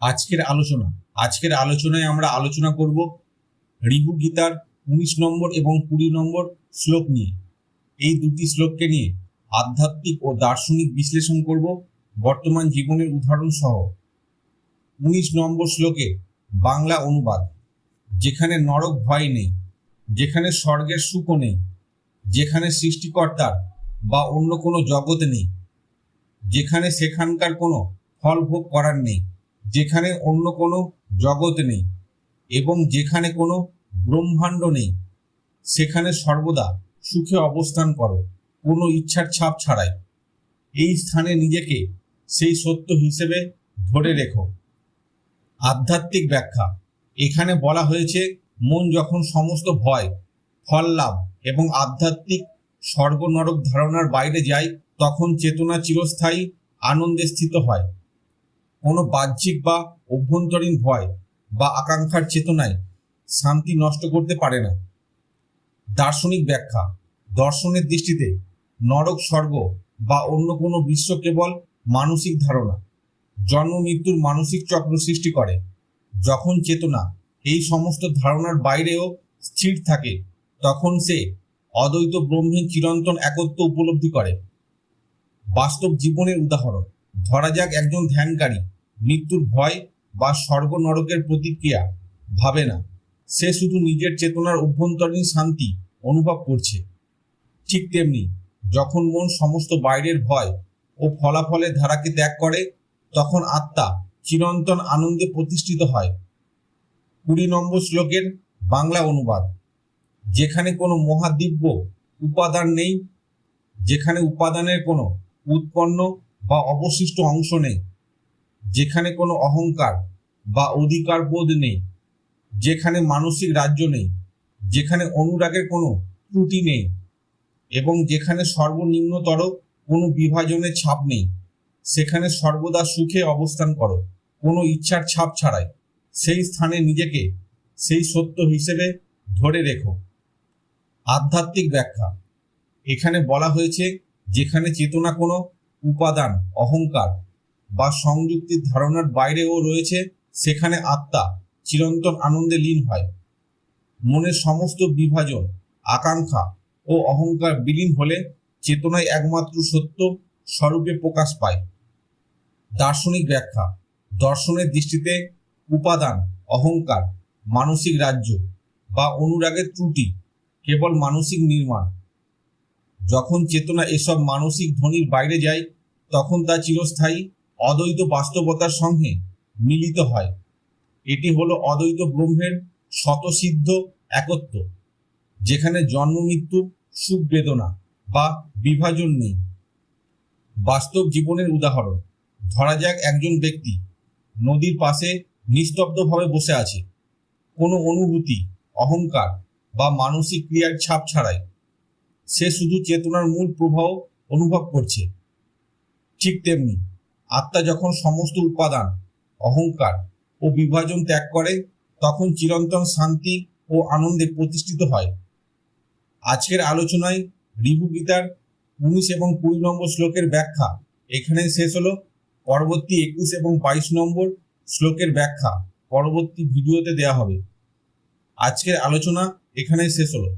আজকের আলোচনা, আজকের আলোচনায় আমরা আলোচনা করব রিভু গীতার উনিশ নম্বর এবং কুড়ি নম্বর শ্লোক নিয়ে। এই দুটি শ্লোককে নিয়ে আধ্যাত্মিক ও দার্শনিক বিশ্লেষণ করব বর্তমান জীবনের উদাহরণ সহ। উনিশ নম্বর শ্লোকে বাংলা অনুবাদ, যেখানে নরক ভয় নেই, যেখানে স্বর্গের সুখও নেই, যেখানে সৃষ্টিকর্তার বা অন্য কোনো জগৎ নেই, যেখানে সেখানকার কোনো ফল ভোগ করার নেই। যেখানে অন্য কোনো জগৎ নেই এবং যেখানে কোনো ব্রহ্মাণ্ড নেই, সেখানে সর্বদা সুখে অবস্থান করো, কোনো ইচ্ছার ছাপ ছাড়াই। এই স্থানে নিজেকে সেই সত্য হিসেবে ধরে রেখো। আধ্যাত্মিক ব্যাখ্যা। এখানে বলা হয়েছে, মন যখন সমস্ত ভয়, ফল লাভ এবং আধ্যাত্মিক স্বর্গ ধারণার বাইরে যায়, তখন চেতনা চিরস্থায়ী, আনন্দে স্থিত হয়। কোনো বাহ্যিক বা অভ্যন্তরীণ ভয় বা আকাঙ্ক্ষার চেতনায় শান্তি নষ্ট করতে পারে না। দার্শনিক ব্যাখ্যা, দর্শনের দৃষ্টিতে নরক স্বর্গ বা অন্য কোনো বিশ্ব কেবল মানসিক ধারণা। জন্ম, মৃত্যুর মানসিক চক্র সৃষ্টি করে, যখন চেতনা এই সমস্ত ধারণার বাইরেও স্থির থাকে, তখন সে অদ্বৈত ব্রহ্মের চিরন্তন একত্ব উপলব্ধি করে। বাস্তব জীবনের উদাহরণ। ধরা যাক একজন ধ্যানকারী। মৃত্যুর ভয় বা স্বর্গ নরকের প্রতিক্রিয়া ভাবে না। সে শুধু নিজের চেতনার অভ্যন্তরীণ শান্তি অনুভব করছে। ঠিক তেমনি যখন মন সমস্ত বাইরের ভয় ও ফলাফলের ধারাকে ত্যাগ করে, তখন আত্মা চিরন্তন আনন্দে প্রতিষ্ঠিত হয়। কুড়ি নম্বর শ্লোকের বাংলা অনুবাদ। যেখানে কোনো মহাদিব্য উপাদান নেই, যেখানে উপাদানের কোনো উৎপন্ন বা অবশিষ্ট অংশ নেই। যেখানে কোনো অহংকার বা অধিকার বোধ নেই। যেখানে মানসিক রাজ্য নেই। যেখানে অনুরাগের কোনো ত্রুটি নেই। এবং যেখানে সর্বনিম্নতর কোনো বিভাজনের ছাপ নেই। সেখানে সর্বদা সুখে অবস্থান করো। কোনো ইচ্ছার ছাপ ছাড়াই। সেই স্থানে নিজেকে, সেই সত্য হিসেবে ধরে রেখো। আধ্যাত্মিক ব্যাখ্যা। এখানে বলা হয়েছে, যেখানে চেতনা কোনো উপাদান, অহংকার বা সংযুক্তির ধারণার বাইরেও রয়েছে সেখানে আত্মা, চিরন্তন আনন্দে লীন হয়। মনের সমস্ত বিভাজন, আকাঙ্ক্ষা ও অহংকার বিলীন হলে চেতনায় একমাত্র সত্য স্বরূপে প্রকাশ পায়। দার্শনিক ব্যাখ্যা, দর্শনের দৃষ্টিতে উপাদান, অহংকার, মানসিক রাজ্য বা অনুরাগের ত্রুটি কেবল মানসিক নির্মাণ। যখন চেতনা এসব মানসিক ধ্বনির বাইরে যায়, তখন তা চিরস্থায়ী, অদ্বৈত বাস্তবতার সঙ্গে মিলিত হয়। এটি হলো অদ্বৈত ব্রহ্মের শতসিদ্ধ একত্ব, যেখানে জন্ম, মৃত্যু, সুখ, বেদনা বা বিভাজন নেই। বাস্তব জীবনের উদাহরণ, ধরা যাক একজন ব্যক্তি নদীর পাশে নিস্তব্ধভাবে বসে আছে। কোনো অনুভূতি, অহংকার বা মানসিক ক্রিয়ার ছাপ ছাড়াই সে শুধু চেতনার মূল প্রবাহ অনুভব করছে। ঠিক তেমনি আত্মা যখন সমস্ত উপাদান, অহংকার ও বিভাজন ত্যাগ করে, তখন চিরন্তন শান্তি ও আনন্দে প্রতিষ্ঠিত হয়। আজকের আলোচনায় রিভু গীতার উনিশ এবং কুড়ি নম্বর শ্লোকের ব্যাখ্যা এখানে শেষ হলো। পরবর্তী একুশ এবং বাইশ নম্বর শ্লোকের ব্যাখ্যা পরবর্তী ভিডিওতে দেওয়া হবে। আজকের আলোচনা এখানেই শেষ হলো।